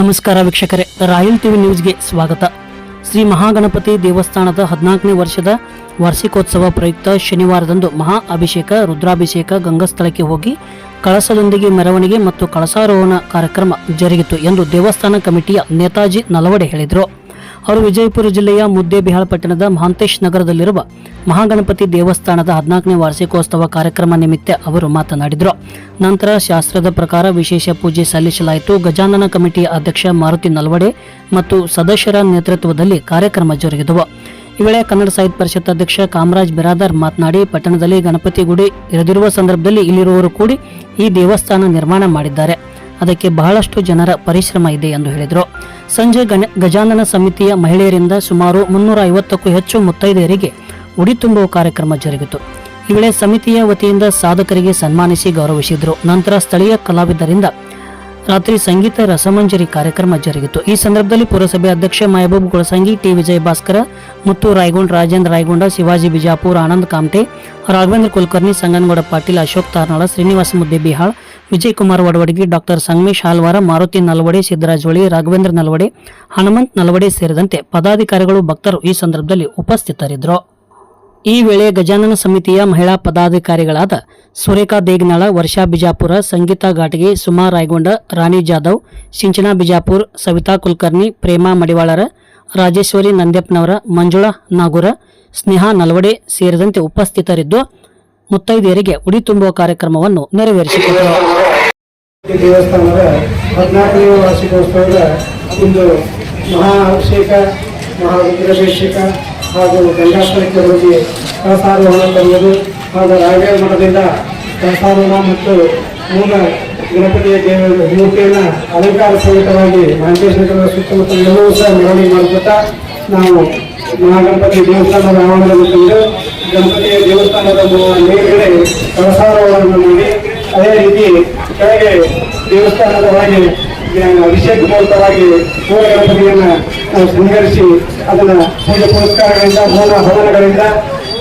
ನಮಸ್ಕಾರ ವೀಕ್ಷಕರೇ, royal TV ನ್ಯೂಸ್ಗೆ ಸ್ವಾಗತ. ಶ್ರೀ ಮಹಾಗಣಪತಿ ದೇವಸ್ಥಾನದ ಹದಿನಾಲ್ಕನೇ ವರ್ಷದ ವಾರ್ಷಿಕೋತ್ಸವ ಪ್ರಯುಕ್ತ ಶನಿವಾರದಂದು ಮಹಾ ಅಭಿಷೇಕ, ರುದ್ರಾಭಿಷೇಕ ಗಂಗಾಸ್ಥಳಕ್ಕೆ ಹೋಗಿ ಕಳಸದೊಂದಿಗೆ ಮೆರವಣಿಗೆ ಮತ್ತು ಕಳಸಾರೋಹಣ ಕಾರ್ಯಕ್ರಮ ಜರುಗಿತು ಎಂದು ದೇವಸ್ಥಾನ ಕಮಿಟಿಯ ನೇತಾಜಿ ನಲವಡೆ ಹೇಳಿದರು. ಅವರು ವಿಜಯಪುರ ಜಿಲ್ಲೆಯ ಮುದ್ದೇಬಿಹಾಳ ಪಟ್ಟಣದ ಮಹಾಂತೇಶ್ ನಗರದಲ್ಲಿರುವ ಮಹಾಗಣಪತಿ ದೇವಸ್ಥಾನದ ಹದಿನಾಲ್ಕನೇ ವಾರ್ಷಿಕೋತ್ಸವ ಕಾರ್ಯಕ್ರಮ ನಿಮಿತ್ತ ಅವರು ಮಾತನಾಡಿದರು. ನಂತರ ಶಾಸ್ತ್ರದ ಪ್ರಕಾರ ವಿಶೇಷ ಪೂಜೆ ಸಲ್ಲಿಸಲಾಯಿತು. ಗಜಾನನ ಕಮಿಟಿಯ ಅಧ್ಯಕ್ಷ ಮಾರುತಿ ನಲ್ವಡೆ ಮತ್ತು ಸದಸ್ಯರ ನೇತೃತ್ವದಲ್ಲಿ ಕಾರ್ಯಕ್ರಮ ಜರುಗಿದವು. ಈ ವೇಳೆ ಕನ್ನಡ ಸಾಹಿತ್ಯ ಪರಿಷತ್ ಅಧ್ಯಕ್ಷ ಕಾಮರಾಜ್ ಬಿರಾದರ್ ಮಾತನಾಡಿ, ಪಟ್ಟಣದಲ್ಲಿ ಗಣಪತಿ ಗುಡಿ ಇರದಿರುವ ಸಂದರ್ಭದಲ್ಲಿ ಇಲ್ಲಿರುವವರು ಕೂಡಿ ಈ ದೇವಸ್ಥಾನ ನಿರ್ಮಾಣ ಮಾಡಿದ್ದಾರೆ. ಅದಕ್ಕೆ ಬಹಳಷ್ಟು ಜನರ ಪರಿಶ್ರಮ ಇದೆ ಎಂದು ಹೇಳಿದರು. ಸಂಜೆ ಗಜಾನನ ಸಮಿತಿಯ ಮಹಿಳೆಯರಿಂದ ಸುಮಾರು ಮುನ್ನೂರ ಐವತ್ತಕ್ಕೂ ಹೆಚ್ಚು ಮುತ್ತೈದೆಯರಿಗೆ ಉಡಿ ತುಂಬುವ ಕಾರ್ಯಕ್ರಮ ಜರುಗಿತು. ಈ ವೇಳೆ ಸಮಿತಿಯ ವತಿಯಿಂದ ಸಾಧಕರಿಗೆ ಸನ್ಮಾನಿಸಿ ಗೌರವಿಸಿದರು. ನಂತರ ಸ್ಥಳೀಯ ಕಲಾವಿದರಿಂದ ರಾತ್ರಿ ಸಂಗೀತ ರಸಮಂಜರಿ ಕಾರ್ಯಕ್ರಮ ಜರುಗಿತು. ಈ ಸಂದರ್ಭದಲ್ಲಿ ಪುರಸಭೆ ಅಧ್ಯಕ್ಷ ಮಹಬೂಬ್ ಗುಳಸಂಗಿ, ಟಿ. ವಿಜಯ ಭಾಸ್ಕರ, ಮುತ್ತು ರಾಯಗೊಂಡ, ರಾಜೇಂದ್ರ ರಾಯಗೊಂಡ, ಶಿವಾಜಿ ಬಿಜಾಪುರ್, ಆನಂದ್ ಕಾಮಟೆ, ರಾಘವೇಂದ್ರ ಕುಲಕರ್ಣಿ, ಸಂಗನಗೌಡ ಪಾಟೀಲ್, ಅಶೋಕ್ ತಾರ್ನಾಳ, ಶ್ರೀನಿವಾಸ ಮುದ್ದೆ ಬಿಹಾಳ್ ವಿಜಯ್ ಕುಮಾರ್ ವಡವಡಗಿ ಡಾಕ್ಟರ್ ಸಂಗಮೇಶ್ ಹಾಲ್ವಾರ, ಮಾರುತಿ ನಲ್ವಡೆ ಸಿದ್ದರಾಜ್ ಹೊಳಿ, ರಾಘವೇಂದ್ರ ನಲ್ವಡೆ, ಹನುಮಂತ್ ನಲ್ವಡೆ ಸೇರಿದಂತೆ ಪದಾಧಿಕಾರಿಗಳು ಭಕ್ತರು ಈ ಸಂದರ್ಭದಲ್ಲಿ ಉಪಸ್ಥಿತರಿದ್ದರು. ಈ ವೇಳೆ ಗಜಾನನ ಸಮಿತಿಯ ಮಹಿಳಾ ಪದಾಧಿಕಾರಿಗಳಾದ ಸುರೇಖಾ ದೇಗ್ನಾಳ, ವರ್ಷಾ ಬಿಜಾಪುರ, ಸಂಗೀತಾ ಘಾಟಗಿ ಸುಮಾ ರಾಯ್ಗೊಂಡ, ರಾಣಿ ಜಾಧವ್, ಸಿಂಚನಾ ಬಿಜಾಪುರ್, ಸವಿತಾ ಕುಲಕರ್ಣಿ, ಪ್ರೇಮಾ ಮಡಿವಾಳರ, ರಾಜೇಶ್ವರಿ ನಂದ್ಯಪ್ಪನವರ, ಮಂಜುಳಾ ನಾಗೂರ, ಸ್ನೇಹಾ ನಲ್ವಡೆ ಸೇರಿದಂತೆ ಉಪಸ್ಥಿತರಿದ್ದು ಮುತ್ತೈದೆಯರಿಗೆ ಉಡಿ ತುಂಬುವ ಕಾರ್ಯಕ್ರಮವನ್ನು ನೆರವೇರಿಸಿಕೊಟ್ಟರು ಈ ದೇವಸ್ಥಾನದ ಹದಿನಾಲ್ಕನೇ ವಾರ್ಷಿಕೋತ್ಸವದ ಇಂದು ಮಹಾ ಅಭಿಷೇಕ ಮಹಾ ರುದ್ರಾಭಿಷೇಕ ಹಾಗೂ ಗಂಗಾಸ್ಥಳಕ್ಕೆ ಹೋಗಿ ಕಳಸಾರೋಹಣ ತರುವುದು ಹಾಗೂ ರಾಯಗಢ ಮಠದಿಂದ ಕಳಸಾರೋಹಣ ಮತ್ತು ಮೂಲ ಗಣಪತಿಯ ದೇವರ ಮೂರ್ತಿಯನ್ನು ಅಲಂಕಾರ ಸಹಿತವಾಗಿ ಮಹಾಂತೇಶ್ವರ ಸುತ್ತಮುತ್ತ ಎಲ್ಲವೂ ಸಹ ಮೆರವಣಿಗೆ ಮಾಡುತ್ತಾ ನಾವು ಮಹಾಗಣಪತಿ ದೇವಸ್ಥಾನದ ಆವರಣದಲ್ಲಿ ತಂದು ಗಣಪತಿಯ ದೇವಸ್ಥಾನದ ಮೇಲ್ಗಡೆ ಕಳಸಾರೋಹಣವನ್ನು ಮಾಡಿ ಅದೇ ರೀತಿ ಕೆಳಗೆ ದೇವಸ್ಥಾನದ ಒಳಗೆ ಅಭಿಷೇಕ ಮೂಲಕವಾಗಿ ಮೂಲ ಗಣಪತಿಯನ್ನ ಶೃಂಗರಿಸಿ ಅದನ್ನ ಪೂಜೆ ಪುರಸ್ಕಾರಗಳಿಂದ ಹೋಮ ಭವನಗಳಿಂದ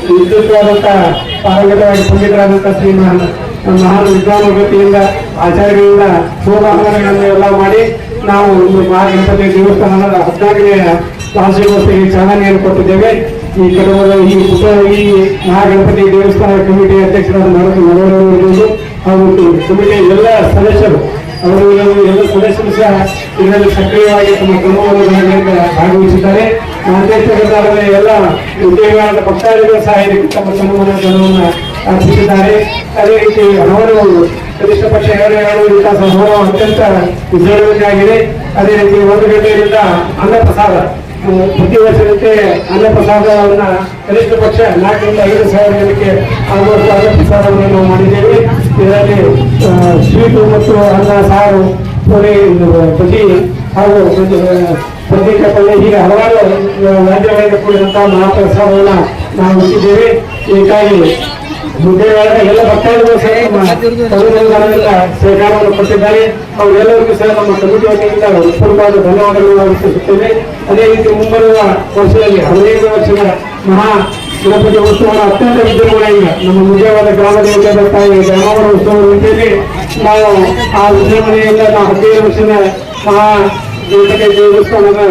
ವಿದ್ಯುತ್ವಾದಂತಹ ಪಾರಂಗತವಾಗಿ ಪಂಡಿತರಾದಂತಹ ಶ್ರೀ ಮಹಾನ್ ಮಹಾನ್ ವಿದ್ವಾನ ವೃತ್ತಿಯಿಂದ, ಆಚಾರ್ಯರಿಂದ ಹೋಮ ಎಲ್ಲ ಮಾಡಿ ನಾವು ಒಂದು ಮಹಾಗಣಪತಿ ದೇವಸ್ಥಾನದ ಹದಿನಾಲ್ಕನೇ ವಾರ್ಷಿಕೋತ್ಸವಕ್ಕೆ ಚಾಲನೆಯನ್ನು ಕೊಟ್ಟಿದ್ದೇವೆ. ಈ ಕೆಲವರು ಈ ಈ ಮಹಾಗಣಪತಿ ದೇವಸ್ಥಾನ ಕಮಿಟಿ ಅಧ್ಯಕ್ಷರಾದ ಮಾರುತಿ ಇರುವುದು ಎಲ್ಲ ಸದಸ್ಯರು, ಅವರು ಎಲ್ಲ ಸದಸ್ಯರು ಸಹ ಇದರಲ್ಲಿ ಸಕ್ರಿಯವಾಗಿ ತಮ್ಮ ಕ್ರಮವನ್ನು ಭಾಗವಹಿಸಿದ್ದಾರೆ. ಮಹಂತೇಶ್ವರ ಎಲ್ಲ ಉದ್ಯೋಗದ ಪಕ್ಷಾಧಿಗಳು ಸಹ ಇದಕ್ಕೆ ತಮ್ಮ ಗಮನವನ್ನು ಅರ್ಪಿಸಿದ್ದಾರೆ. ಅದೇ ರೀತಿ ಹಲವಾರು ಕನಿಷ್ಠ ಪಕ್ಷ ಎರಡು ವಿಕಾಸ ಹೋರಾಟ ಅತ್ಯಂತ ವಿಜೃಂಭಣೆಯಾಗಿದೆ ಅದೇ ರೀತಿ ಒಂದು ಗಂಟೆಯಿಂದ ಅನ್ನಪ್ರಸಾದ ಪ್ರತಿ ವರ್ಷದಂತೆ ಅನ್ನಪ್ರಸಾದವನ್ನು ಕನಿಷ್ಠ ಪಕ್ಷ ನಾಲ್ಕರಿಂದ ಐದು ಸಾವಿರ ಜನಕ್ಕೆ ಆಗುವಷ್ಟು ಅನ್ನಪ್ರಸಾದವನ್ನು ನಾವು ಮಾಡಿದ್ದೇವೆ. ಇದರಲ್ಲಿ ಸ್ವೀಟು ಮತ್ತು ಅನ್ನ, ಸಾರು ಪುರಿ ಬಜ್ಜಿ ಹಾಗೂ ಪ್ರತ್ಯೇಕ ಪಲ್ಯ ಹೀಗೆ ಹಲವಾರು ರಾಜ್ಯಗಳಿಂದ ಕೂಡಿದಂತಹ ಮಹಾಪ್ರಸಾದವನ್ನ ನಾವು ಇಟ್ಟಿದ್ದೇವೆ ಹೀಗಾಗಿ ಮುದ್ದೆಗಳ ಎಲ್ಲ ಭಕ್ತಾದಿಗಳು ಸಹ ಸಹಕಾರವನ್ನು ಕೊಟ್ಟಿದ್ದಾರೆ. ಅವರೆಲ್ಲರಿಗೂ ಸಹ ನಮ್ಮ ಕಮಿಟಿ ವತಿಯಿಂದ ಪೂರ್ವವಾದ ಧನ್ಯವಾದಗಳನ್ನು ಅರ್ಪಿಸುತ್ತೇವೆ. ಅದೇ ರೀತಿ ಮುಂಬರುವ ವರ್ಷದಲ್ಲಿ ಹದಿನೈದು ವರ್ಷದ ಮಹಾ ಗಣಪತಿ ಉತ್ಸವವನ್ನು ಅತ್ಯಂತ ವಿಜೃಂಭಣೆಯಿಂದ ನಮ್ಮ ನಿಜವಾದ ಗ್ರಾಮ ದೇವತೆ ಬರ್ತಾಯಿ ಗ್ರಾಮವರ ಉತ್ಸವದ ರೀತಿಯಲ್ಲಿ ನಾವು ಆ ವಿಜೃಂಭಣೆಯಿಂದ ನಾವು ಹದಿನೈದು ವರ್ಷದ ಮಹಾ ಗಣಪತಿ ದೇವಸ್ಥಾನದ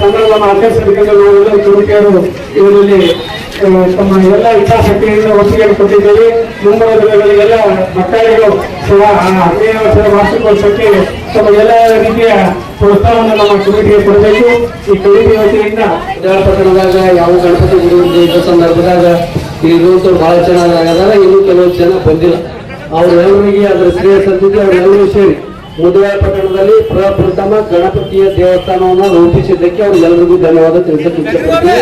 ಸಂದರ್ಭವನ್ನು ಆಚರಿಸಬೇಕೆಂದು ನಾವೆಲ್ಲರೂ ಕಮಿಟಿಯವರು ಇದರಲ್ಲಿ ಆ, ತಮ್ಮ ಎಲ್ಲ ಇಚ್ಛಾಶಕ್ತಿಯಿಂದ ಒಪ್ಪಿಗೆ ಕೊಟ್ಟಿದ್ದೇವೆ ಮುಂಬರುವ ದಿನಗಳಿಗೆಲ್ಲ ಮಕ್ಕಳಿಗೂ ಹದಿನೈದು ವರ್ಷದ ವಾರ್ಷಿಕೋತ್ಸವಕ್ಕೆ ತಮ್ಮ ಎಲ್ಲ ರೀತಿಯ ಪ್ರೋತ್ಸಾಹವನ್ನು ನಮ್ಮ ಕಮಿಟಿಗೆ ಕೊಡಬೇಕು. ಈ ಕಮಿಟಿ ವತಿಯಿಂದ ವಿಧಾನಪಟ್ಟಣದಾಗ ಯಾವ ಗಣಪತಿ ಇದ್ದ ಸಂದರ್ಭದಾಗ ಈ ರೂಲ್ಸ್ ಬಹಳ ಚೆನ್ನಾಗದ ಇನ್ನೂ ಕೆಲವು ಜನ ಬಂದಿಲ್ಲ. ಅವರೆಲ್ಲರಿಗೆ ಅದರ ಶ್ರೇಯ ಸಂದಿದ್ದು ಅವರೆಲ್ಲರೂ ಸೇರಿ ಮುದುವೆ ಪಟ್ಟಣದಲ್ಲಿ ಪ್ರಪ್ರಥಮ ಗಣಪತಿಯ ದೇವಸ್ಥಾನವನ್ನು ರೂಪಿಸಿದ್ದಕ್ಕೆ ಅವ್ರಿಗೆಲ್ಲರಿಗೂ ಧನ್ಯವಾದ ತಿಳಿಸಕ್ಕೆ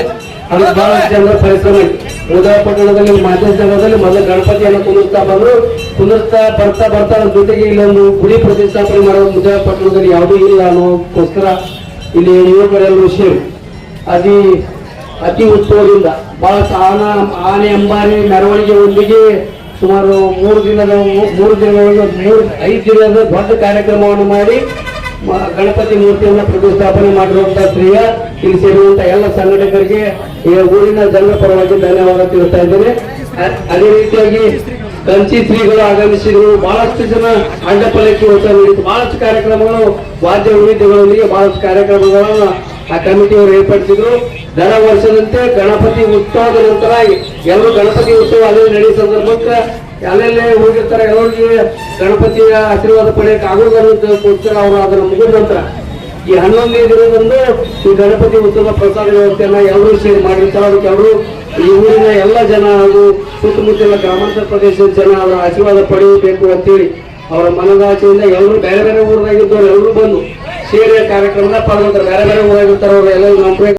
ಇಷ್ಟಪಡ್ತೀನಿ ಬಹಳಷ್ಟು ಬಹಳ ಜನರ ಪರಿಶ್ರಮ. ಇದೆ ಮುದುವೆ ಪಟ್ಟಣದಲ್ಲಿ ಮಾಧ್ಯಮ ಜನರಲ್ಲಿ ಮೊದಲು ಗಣಪತಿಯನ್ನು ಕುಂದಿರ್ತಾ ಬಂದ್ರು. ಕುಂದಿರ್ತಾ ಬರ್ತಾ ಬರ್ತಾ ಜೊತೆಗೆ ಇಲ್ಲೊಂದು ಗುಡಿ ಪ್ರತಿಷ್ಠಾಪನೆ ಮಾಡೋ ಮುದುವೆ ಪಟ್ಟಣದಲ್ಲಿ ಯಾವುದೂ ಇಲ್ಲ ಅನ್ನೋಕ್ಕೋಸ್ಕರ ಇಲ್ಲಿ ಯುವಕರೆಲ್ಲರೂ ಸೇರಿ. ಅತಿ ಅತಿ ಉತ್ಸವದಿಂದ ಬಹಳ ಆನ, ಆನೆ ಅಂಬಾರಿ ಮೆರವಣಿಗೆಯೊಂದಿಗೆ ಸುಮಾರು ಮೂರು ದಿನದ ಮೂರು ದಿನಗಳ ಮೂರು, ಐದು ದಿನದ ದೊಡ್ಡ ಕಾರ್ಯಕ್ರಮವನ್ನು ಮಾಡಿ ಗಣಪತಿ ಮೂರ್ತಿಯನ್ನು ಪ್ರತಿಷ್ಠಾಪನೆ ಮಾಡಿರುವಂತಹ ಸ್ತ್ರೀಯ ಇಲ್ಲಿ ಸೇರುವಂತ ಎಲ್ಲ ಸಂಘಟಕರಿಗೆ ಈ ಊರಿನ ಜನರ ಪರವಾಗಿ ಧನ್ಯವಾದ ತಿಳಿಸ್ತಾ ಇದ್ದೇನೆ. ಅದೇ ರೀತಿಯಾಗಿ ಕಂಚಿ ಶ್ರೀಗಳು ಆಗಮಿಸಿದ್ರು. ಬಹಳಷ್ಟು ಜನ ಅಡ್ಡಪಲ್ಲಕ್ಕೆ ಹೊಸ ನೀಡಿತು ಬಹಳಷ್ಟು ಕಾರ್ಯಕ್ರಮಗಳು ವಾದ್ಯ ವೈದ್ಯಗಳೊಂದಿಗೆ ಬಹಳಷ್ಟು ಕಾರ್ಯಕ್ರಮಗಳನ್ನು ಆ ಕಮಿಟಿಯವರು ಏರ್ಪಡಿಸಿದ್ರು. ದರ ವರ್ಷದಂತೆ ಗಣಪತಿ ಉತ್ಸವದ ನಂತರ ಎಲ್ಲರೂ ಗಣಪತಿ ಉತ್ಸವ ಅಲ್ಲಿ ನಡೆಯುವ ಸಂದರ್ಭಕ್ಕೆ ಅಲ್ಲೆಲ್ಲೇ ಹೋಗಿರ್ತಾರೆ. ಎಲ್ಲರಿಗೆ ಗಣಪತಿಯ ಆಶೀರ್ವಾದ ಪಡೆಯಕ್ಕೆ ಆಗುವುದಕ್ಕೋಸ್ಕರ ಅವರು ಅದನ್ನು ಮುಗಿದ ನಂತರ. ಈ ಹನ್ನೊಂದನೇ ದಿನದಂದು ಈ ಗಣಪತಿ ಉತ್ಸವ ಪ್ರಸಾದ ವ್ಯವಸ್ಥೆಯನ್ನ ಎಲ್ಲರೂ ಸೇರಿ ಮಾಡಿರ್ತಾರೆ. ಅದಕ್ಕೆ ಅವರು ಈ ಊರಿನ ಎಲ್ಲ ಜನ ಹಾಗೂ ಸುತ್ತಮುತ್ತಲ ಗ್ರಾಮಾಂತರ ಪ್ರದೇಶದ ಜನ ಅವರ ಆಶೀರ್ವಾದ ಪಡೆಯಬೇಕು ಅಂತೇಳಿ ಅವರ ಮನದಾಚೆಯಿಂದ ಎಲ್ಲರೂ ಬೇರೆ ಬೇರೆ ಊರಾಗಿದ್ದವ್ರು ಎಲ್ಲರೂ ಬಂದು ಸೇರಿ ಕಾರ್ಯಕ್ರಮದ ಪಾಲ್ಗೊಂತಾರೆ ಬೇರೆ ಬೇರೆ ಊರಾಗಿರ್ತಾರೆ ಅವರು ಎಲ್ಲರೂ ನಮ್ಮ